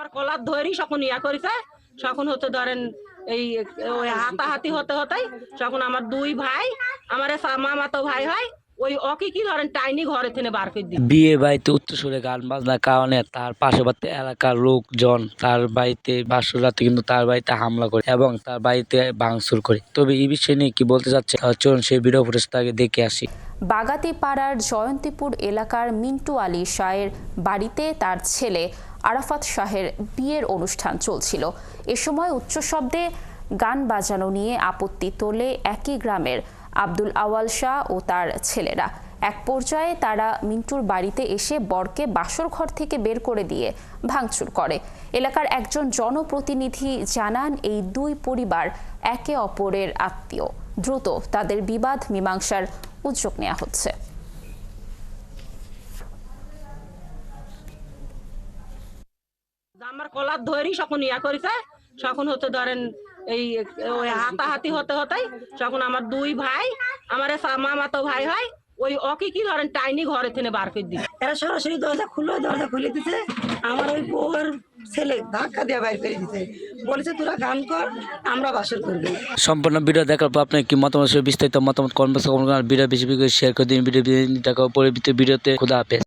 কলার ধরি যখন ইয়া করেছে। তখন হতে ধরেন এই ওই হাতাহাতি হতে হতে তখন আমার দুই ভাই আমার মামাতো ভাই হয় ওই অকি কি ধরেন টাইনি ঘরে থেকে বার করে দিই বিয়ে বাড়িতে উচ্চস্বরে গান বাজনার কারণে তার পার্শ্ববর্তী এলাকার লোকজন তার বাড়িতে বাসর রাতে কিন্তু তার বাড়িতে হামলা করে এবং তার বাড়িতে ভাঙচুর করে। তবে এই বিষয় নিয়ে কি বলতে চাচ্ছে চলুন সেই ভিডিও ফুটেজটা আগে দেখে আসি। বাগাতি পাড়ার জয়ন্তীপুর এলাকার মিন্টু আলী শাহের বাড়িতে তার ছেলে আরাফাত শাহের বিয়ের অনুষ্ঠান চলছিল। এ সময় উচ্চ শব্দে গান বাজানো নিয়ে আপত্তি তোলে একই গ্রামের আব্দুল আওয়াল শাহ ও তার ছেলেরা। এক পর্যায়ে তারা মিন্টুর বাড়িতে এসে বরকে বাসর ঘর থেকে বের করে দিয়ে ভাঙচুর করে। এলাকার একজন জনপ্রতিনিধি জানান, এই দুই পরিবার একে অপরের আত্মীয়। দ্রুত তাদের বিবাদ, মীমাংসার উদ্যোগ নেওয়া হচ্ছে। আমার কলার ধরি যখন ইয়া করেছে তখন হতে ধরেন এই ওই হাতাহাতি হতে হতে তখন আমার দুই ভাই আমার মামাতো ভাই হয় ওই অকি কি ধরেন টাইনি ঘরে থেকে বার করে দিই এরা সরাসরি দরজা খুললো দরজা খুলে দিছে আমার ওই বউর ছেলে ধাক্কা দিয়ে বাইর করে দিছে। বলেছে তোরা গান কর আমরা বাসর করব। সম্পূর্ণ ভিডিও দেখার পর আপনার কি মতামত বিস্তারিত মতামত কমেন্ট বক্সে কমেন্ট করুন। ভিডিও বেশি বেশি করে শেয়ার করে দিন। ভিডিও টাকা পরে ভিডিওতে খুদা হাফেজ।